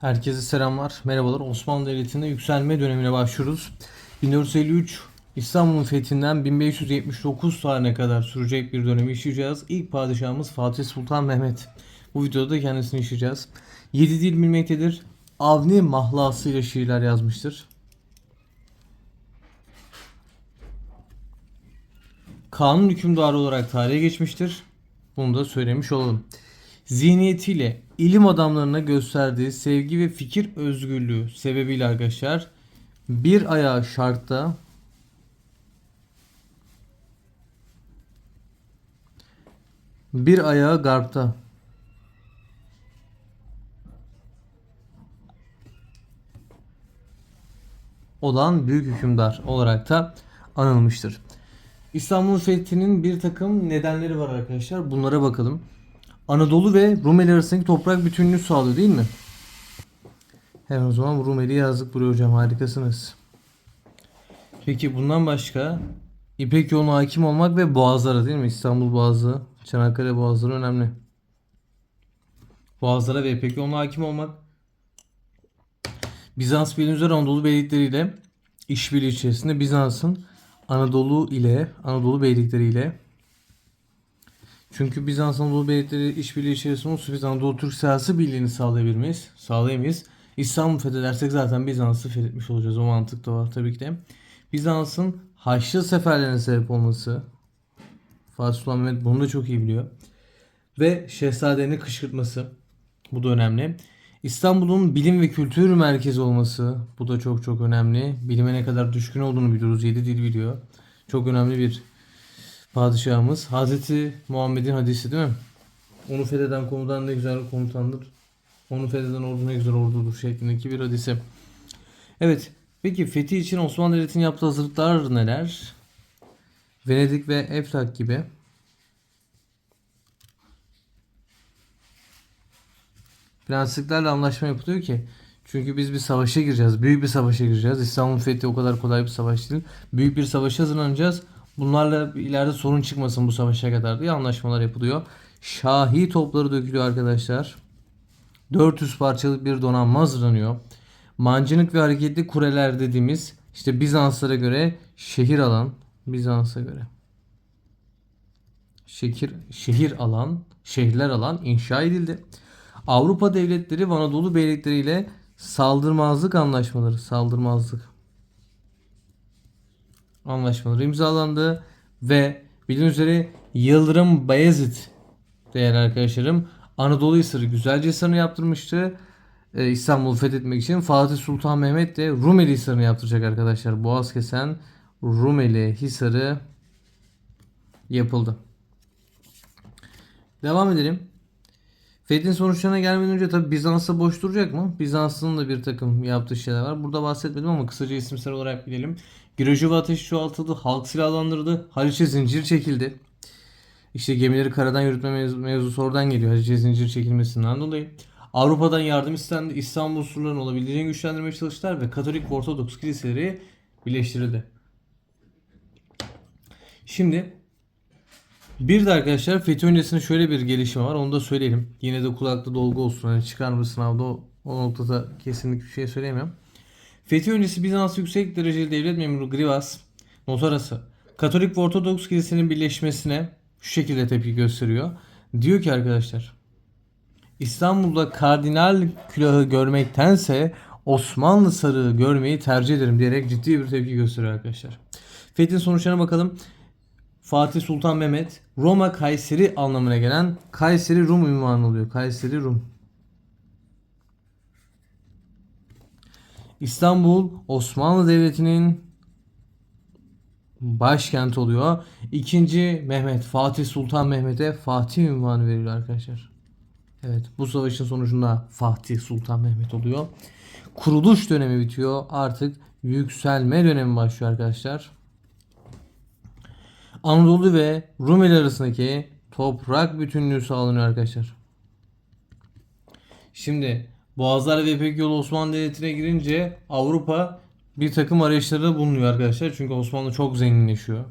Herkese selamlar, merhabalar. Osmanlı Devleti'nde yükselme dönemine başlıyoruz. 1453 İstanbul'un fethinden 1579 tarihine kadar sürecek bir dönemi işleyeceğiz. İlk padişahımız Fatih Sultan Mehmet. Bu videoda da kendisini işleyeceğiz. 7 dil bilmektedir. Avni mahlasıyla şiirler yazmıştır. Kanun hükümdarı olarak tarihe geçmiştir. Bunu da söylemiş olalım. Zihniyetiyle ilim adamlarına gösterdiği sevgi ve fikir özgürlüğü sebebiyle arkadaşlar bir ayağı şarkta bir ayağı garpta olan büyük hükümdar olarak da anılmıştır. İstanbul fethinin bir takım nedenleri var arkadaşlar. Bunlara bakalım. Anadolu ve Rumeli arasındaki toprak bütünlüğü sağlıyor değil mi? Hemen o zaman Rumeli yazdık buraya hocam harikasınız. Peki bundan başka İpek yoluna hakim olmak ve boğazlara değil mi? İstanbul Boğazı, Çanakkale Boğazları önemli. Boğazlara ve İpek yoluna hakim olmak. Bizans bildiğiniz üzere Anadolu beylikleriyle işbirliği içerisinde Bizans'ın Anadolu ile Anadolu beylikleri ile çünkü Bizans Anadolu beylikleri işbirliği içerisinde olursa biz Anadolu Türk siyasi birliğini sağlayabilir miyiz? Sağlayamayız. İstanbul fethedersek zaten Bizans'ı fethetmiş olacağız. O mantık da var tabii ki de. Bizans'ın Haçlı seferlerine sebep olması. Fatih Sultan Mehmet bunu da çok iyi biliyor. Ve şehzadenin kışkırtması. Bu da önemli. İstanbul'un bilim ve kültür merkezi olması. Bu da çok çok önemli. Bilime ne kadar düşkün olduğunu biliyoruz. 7 dil biliyor. Çok önemli bir padişahımız. Hazreti Muhammed'in hadisi değil mi? Onu fetheden komutan ne güzel komutandır. Onu fetheden ordu ne güzel ordudur şeklindeki bir hadise. Evet. Peki fethi için Osmanlı Devleti'nin yaptığı hazırlıklar neler? Venedik ve Eflak gibi. Prensiplerle anlaşma yapılıyor ki çünkü biz bir savaşa gireceğiz. Büyük bir savaşa gireceğiz. İstanbul fethi o kadar kolay bir savaş değil. Büyük bir savaşa hazırlanacağız. Bunlarla ileride sorun çıkmasın bu savaşa kadar diye anlaşmalar yapılıyor. Şahi topları dökülüyor arkadaşlar. 400 parçalık bir donanma hazırlanıyor. Mancınık ve hareketli kuleler dediğimiz işte Bizanslara göre şehir alan Bizans'a göre şehir şehir alan, şehirler alan inşa edildi. Avrupa devletleri ve Anadolu beylikleriyle saldırmazlık anlaşmaları, saldırmazlık anlaşmaları imzalandı ve bildiğiniz üzere Yıldırım Bayezid değerli arkadaşlarım Anadolu Hisarı güzelce Hisarı'nı yaptırmıştı. Ee, İstanbul'u fethetmek için Fatih Sultan Mehmet de Rumeli Hisarı'nı yaptıracak arkadaşlar. Boğaz kesen Rumeli Hisarı yapıldı. Devam edelim. Fethin sonuçlarına gelmeden önce tabi Bizans'a boş duracak mı? Bizans'ın da bir takım yaptığı şeyler var. Burada bahsetmedim ama kısaca isimsel olarak bilelim. Girojova ateşi çoğaltıldı, halk silahlandırıldı, Haliç'e zincir çekildi. İşte gemileri karadan yürütme mevzu, mevzusu oradan geliyor. Haliç'e zincir çekilmesinden dolayı. Avrupa'dan yardım istendi. İstanbul surlarını olabildiğince güçlendirmeye çalıştılar ve Katolik Ortodoks kiliseleri birleştirildi. Şimdi bir de arkadaşlar fethi öncesinde şöyle bir gelişme var. Onu da söyleyelim. Yine de kulakta dolgu olsun. Hani çıkar mı sınavda o, o noktada kesinlikle bir şey söyleyemem. Fethi öncesi Bizans yüksek dereceli devlet memuru Grivas notarası Katolik ve Ortodoks kilisesinin birleşmesine şu şekilde tepki gösteriyor. Diyor ki arkadaşlar İstanbul'da kardinal külahı görmektense Osmanlı sarığı görmeyi tercih ederim diyerek ciddi bir tepki gösteriyor arkadaşlar. Fethin sonuçlarına bakalım. Fatih Sultan Mehmet Roma Kayseri anlamına gelen Kayseri Rum ünvanı oluyor. Kayseri Rum. İstanbul Osmanlı Devleti'nin başkenti oluyor. İkinci Mehmet Fatih Sultan Mehmet'e Fatih ünvanı veriliyor arkadaşlar. Evet bu savaşın sonucunda Fatih Sultan Mehmet oluyor. Kuruluş dönemi bitiyor. Artık yükselme dönemi başlıyor arkadaşlar. Anadolu ve Rumeli arasındaki toprak bütünlüğü sağlanıyor arkadaşlar. Şimdi Boğazlar ve İpek yolu Osmanlı Devleti'ne girince Avrupa bir takım arayışlarda bulunuyor arkadaşlar. Çünkü Osmanlı çok zenginleşiyor.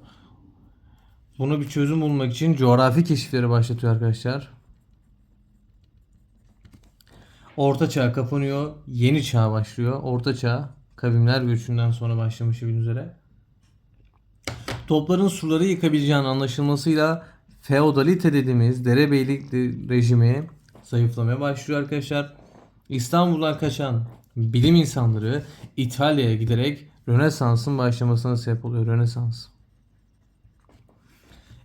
Buna bir çözüm bulmak için coğrafi keşifleri başlatıyor arkadaşlar. Orta Çağ kapanıyor. Yeni Çağ başlıyor. Orta Çağ kavimler göçünden sonra başlamış bildiğiniz üzere. Topların surları yıkabileceğinin anlaşılmasıyla feodalite dediğimiz derebeylik de- rejimi zayıflamaya başlıyor arkadaşlar. İstanbul'dan kaçan bilim insanları İtalya'ya giderek Rönesans'ın başlamasına sebep oluyor. Rönesans.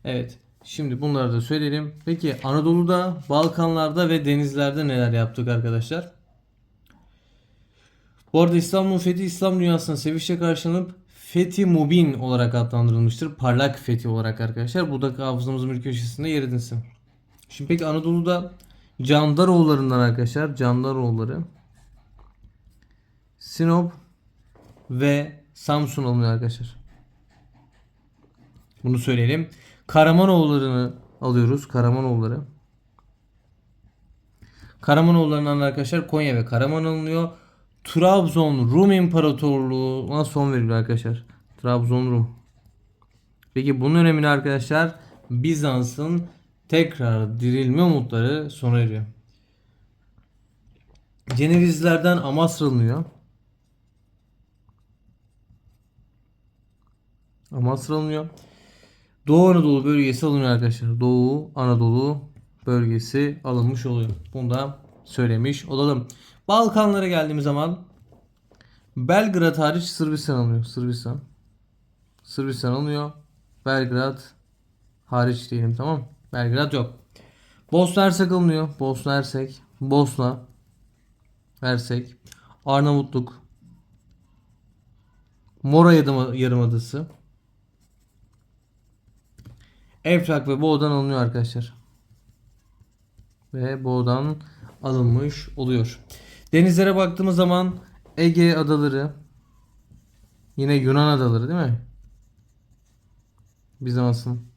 Evet. Şimdi bunları da söyleyelim. Peki Anadolu'da, Balkanlarda ve denizlerde neler yaptık arkadaşlar? Bu arada İstanbul'un fethi İslam dünyasına sevinçle karşılanıp Fethi Mubin olarak adlandırılmıştır. Parlak fethi olarak arkadaşlar. Bu da hafızamızın bir köşesinde yer edinsin. Şimdi peki Anadolu'da Candaroğullarından arkadaşlar. Candaroğulları Sinop ve Samsun alınıyor arkadaşlar. Bunu söyleyelim. Karamanoğullarını alıyoruz. Karamanoğulları. Karamanoğullarından arkadaşlar Konya ve Karaman alınıyor. Trabzon Rum İmparatorluğu'na son veriliyor arkadaşlar. Trabzon Rum. Peki bunun önemini arkadaşlar Bizans'ın tekrar dirilme umutları sona eriyor. Cenevizlerden Amasra alınıyor. Amasra alınıyor. Doğu Anadolu bölgesi alınıyor arkadaşlar. Doğu Anadolu bölgesi alınmış oluyor. Bunu da söylemiş olalım. Balkanlara geldiğimiz zaman Belgrad hariç Sırbistan alınıyor. Sırbistan. Sırbistan alınıyor. Belgrad hariç diyelim tamam. Belgrad yok. Bosna Hersek alınıyor. Bosna Hersek. Bosna Hersek. Arnavutluk. Mora Yarım- Yarımadası. Efrak ve Boğdan alınıyor arkadaşlar. Ve Boğdan alınmış oluyor. Denizlere baktığımız zaman Ege adaları yine Yunan adaları değil mi? Bizans'ın.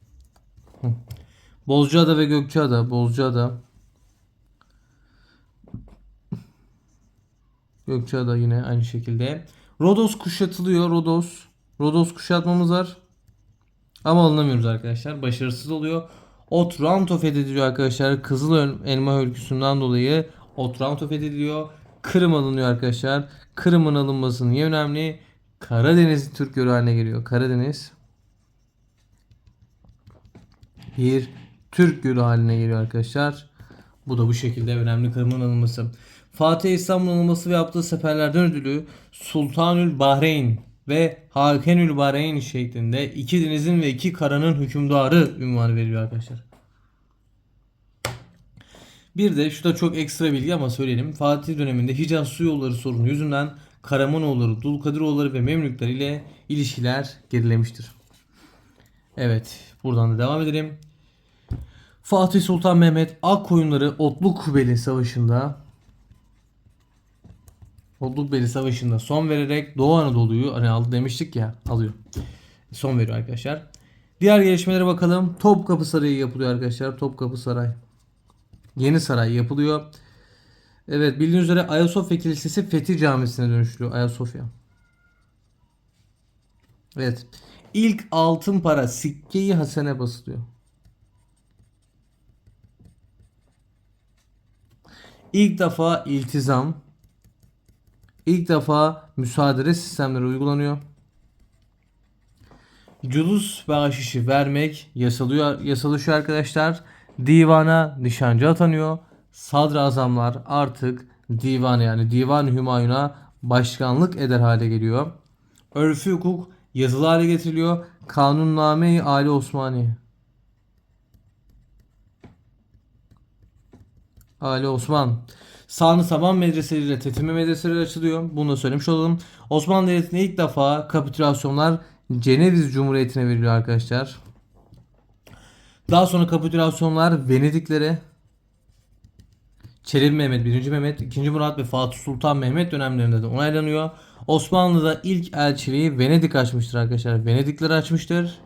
Bozcaada ve Gökçeada. Bozcaada. Gökçeada yine aynı şekilde. Rodos kuşatılıyor. Rodos. Rodos kuşatmamız var. Ama alınamıyoruz arkadaşlar. Başarısız oluyor. Otranto fethediliyor arkadaşlar. Kızıl elma hörgüsünden dolayı Otranto fethediliyor. Kırım alınıyor arkadaşlar. Kırım'ın alınması niye önemli? Karadeniz Türk yörü haline geliyor. Karadeniz bir Türk yörü haline geliyor arkadaşlar. Bu da bu şekilde önemli Kırım'ın alınması. Fatih İstanbul'un alınması ve yaptığı seferlerden ödülü Sultanül Bahreyn ve Hakenül Bahreyn şeklinde iki denizin ve iki karanın hükümdarı ünvanı veriliyor arkadaşlar. Bir de şu da çok ekstra bilgi ama söyleyelim. Fatih döneminde Hicaz su yolları sorunu yüzünden Karamanoğulları, Dulkadiroğulları ve Memlükler ile ilişkiler gerilemiştir. Evet, buradan da devam edelim. Fatih Sultan Mehmet Akkoyunları Otlukbeli Savaşı'nda Otlukbeli Savaşı'nda son vererek Doğu Anadolu'yu hani aldı demiştik ya alıyor. Son veriyor arkadaşlar. Diğer gelişmelere bakalım. Topkapı Sarayı yapılıyor arkadaşlar. Topkapı Saray. Yeni saray yapılıyor. Evet bildiğiniz üzere Ayasofya Kilisesi Fethi Camisi'ne dönüştürüyor. Ayasofya. Evet. İlk altın para sikkeyi hasene basılıyor. İlk defa iltizam, ilk defa müsaade sistemleri uygulanıyor. Culus bahşişi vermek yasalıyor, yasalaşıyor arkadaşlar. Divana nişancı atanıyor. Sadrazamlar artık divan yani divan hümayuna başkanlık eder hale geliyor. Örfü hukuk yazılı hale getiriliyor. Kanunname-i Ali Osmaniye. Ali Osman. Sağını Saban medreseleriyle Tetime medreseleri açılıyor. Bunu da söylemiş olalım. Osmanlı Devleti'ne ilk defa kapitülasyonlar Ceneviz Cumhuriyeti'ne veriliyor arkadaşlar. Daha sonra kapitülasyonlar Venediklere Çelebi Mehmet, 1. Mehmet, 2. Murat ve Fatih Sultan Mehmet dönemlerinde de onaylanıyor. Osmanlı'da ilk elçiliği Venedik açmıştır arkadaşlar. Venedikler açmıştır.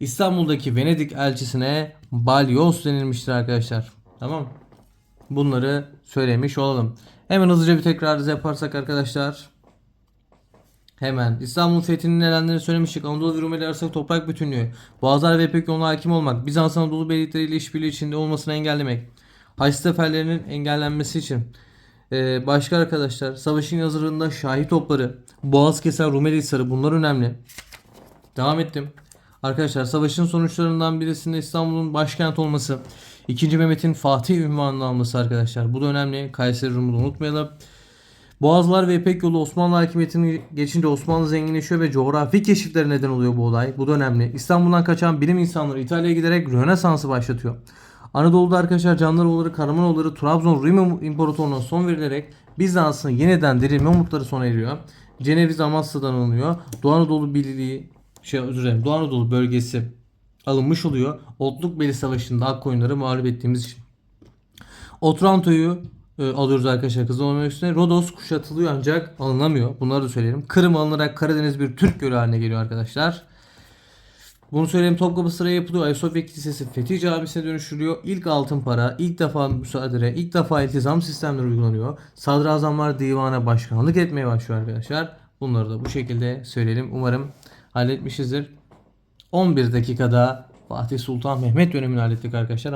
İstanbul'daki Venedik elçisine Balyoz denilmiştir arkadaşlar. Tamam Bunları söylemiş olalım. Hemen hızlıca bir tekrar yaparsak arkadaşlar. Hemen İstanbul fethinin nedenlerini söylemiştik. Anadolu ve Rumeli arasındaki toprak bütünlüğü, Boğazlar ve İpek yoluna hakim olmak, Bizans Anadolu beylikleriyle işbirliği içinde olmasını engellemek, Haçlı seferlerinin engellenmesi için Ee, başka arkadaşlar savaşın hazırlığında Şahi topları, Boğaz kesen Rumeli Hisarı bunlar önemli. Devam ettim. Arkadaşlar savaşın sonuçlarından birisinde İstanbul'un başkent olması. 2. Mehmet'in Fatih ünvanını alması arkadaşlar. Bu da önemli. Kayseri Rum'u unutmayalım. Boğazlar ve İpek yolu Osmanlı hakimiyetini geçince Osmanlı zenginleşiyor ve coğrafi keşiflere neden oluyor bu olay. Bu da önemli. İstanbul'dan kaçan bilim insanları İtalya'ya giderek Rönesans'ı başlatıyor. Anadolu'da arkadaşlar Candaroğulları, Karamanoğulları, Trabzon Rum İmparatorluğu'na son verilerek Bizans'ın yeniden dirilme umutları sona eriyor. Ceneviz Amasya'dan alınıyor. Doğu Anadolu Birliği, şey özür dilerim, Doğu Anadolu bölgesi alınmış oluyor. Otlukbeli Savaşı'nda Akkoyunları mağlup ettiğimiz için. Otranto'yu e, alıyoruz arkadaşlar kızıl olmak üstüne. Rodos kuşatılıyor ancak alınamıyor. Bunları da söyleyelim. Kırım alınarak Karadeniz bir Türk gölü haline geliyor arkadaşlar. Bunu söyleyeyim Topkapı sıraya yapılıyor. Ayasofya Kilisesi Fethi Camisi'ne dönüştürülüyor. İlk altın para, ilk defa müsaade, ilk defa iltizam sistemleri uygulanıyor. Sadrazamlar divana başkanlık etmeye başlıyor arkadaşlar. Bunları da bu şekilde söyleyelim. Umarım halletmişizdir. 11 dakikada Fatih Sultan Mehmet dönemini hallettik arkadaşlar. Ama